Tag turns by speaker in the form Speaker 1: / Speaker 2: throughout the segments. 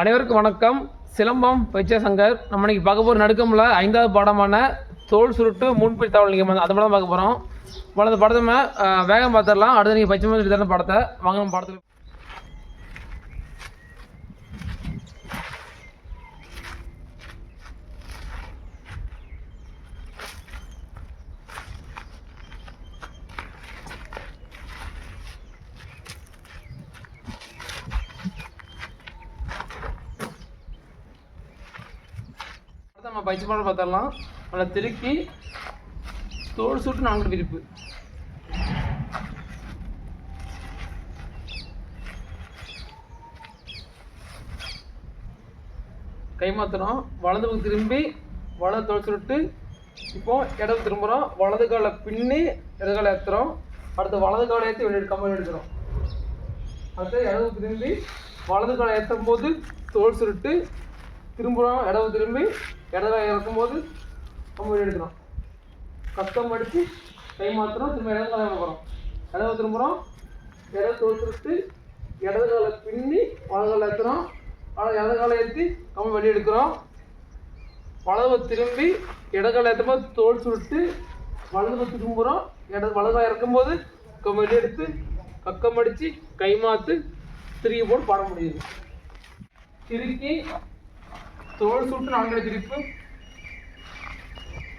Speaker 1: அனைவருக்கும் வணக்கம். சிலம்பம் பயிற்சியா சங்கர். நம்ம இன்னைக்கு பார்க்க போகிற நடுக்கமில் ஐந்தாவது பாடமான தோல் சுருட்டு முன்பி தகவல் நீங்கள் அந்த படம் பார்க்க போகிறோம் வளர்ந்த படத்தை வேகம் பார்த்துடலாம். அடுத்து நீங்கள் பச்சை மாதிரி தான படத்தை. வாங்க படத்தில் அடுத்து நம்ம பயிற்சி படம் பார்த்துடலாம். நல்லா திருக்கி தோல் சுட்டு நான்கு விரிப்பு கை மாத்துறோம் வலது பக்கம் திரும்பி வலது தோல் சுருட்டு. இப்போ இடது திரும்புகிறோம் வலது காலை பின்னி இடது காலை ஏற்றுறோம் அடுத்து வலது காலை ஏற்றி வெளியே கம்பல் எடுக்கிறோம் அடுத்து இடது திரும்பி வலது காலை ஏற்றும் போது தோல் சுருட்டு. திரும்புகிறோம் இடவு திரும்பி இடது இறக்கும்போது நம்ம எடுக்கிறோம். கஷ்டம் அடித்து கை மாற்றுறோம் திரும்ப இடது காலம் இறக்குறோம் இடது திரும்புகிறோம் இடது தோல் சுருட்டு இடது காலை பின்னி வலது ஏற்றுறோம் ஆனால் இடது காலை ஏற்றி கம்பல் வெளியே எடுக்கிறோம். வலது திரும்பி இடகால ஏற்றும்போது தோல் சுருட்டு வலது திரும்புகிறோம் இடது வலது இறக்கும்போது கம் வெளியே எடுத்து கக்கம் அடித்து கை மாற்று திருக்கி போட்டு பாட முடியுது. திருக்கி தோல் சுட்டு நான்கு திருப்பு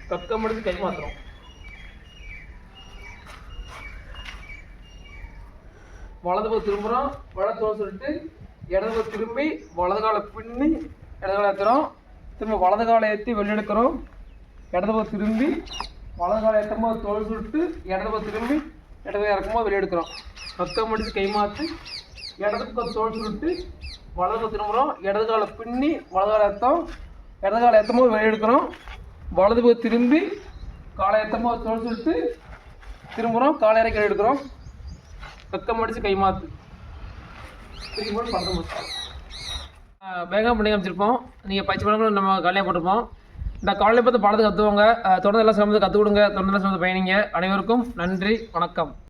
Speaker 1: கக்கம் அடித்து கை மாத்திரம் வலது பக்கம் திரும்புகிறோம் வலது தோல் சுட்டு இடது பக்கம் திரும்பி வலது காலை பின்னி இடது காலை ஏற்றுறோம் திரும்ப வலது காலை ஏற்றி வெளியெடுக்கிறோம் இடது பக்கம் திரும்பி வலது காலை ஏற்றும் போது தோல் சுட்டு இடது பக்கம் திரும்பி இடது இறக்கும்போது வெளியெடுக்கிறோம் கக்கம் அடித்து கை மாற்றி இடது பக்கம் தோல் சுட்டு வலது திரும்புகிறோம் இடது காலை பின்னி வலது காலை ஏற்றோம் இடது காலை ஏற்றும் போது வெளியெடுக்கிறோம் வலது பக்கம் திரும்பி காலை ஏற்றும் போது தோல் சுட்டு திரும்புகிறோம் காலை இறக்கி எடுக்கிறோம். வெக்கம் அடித்து கை மாற்று திரும்பி போட்டு வேகம் பண்ணி அமைச்சிருப்போம் நீங்கள் பயிற்சி பண்ண நம்ம காலையாக போட்டிருப்போம். இந்த காலையை பார்த்து பாடத்தை கற்றுவோங்க தொடர்ந்து எல்லாம் சிரமத்தை கற்றுக் கொடுங்க. தொடர்ந்து எல்லாம் சிரமத்தை பயணிங்க. அனைவருக்கும் நன்றி வணக்கம்.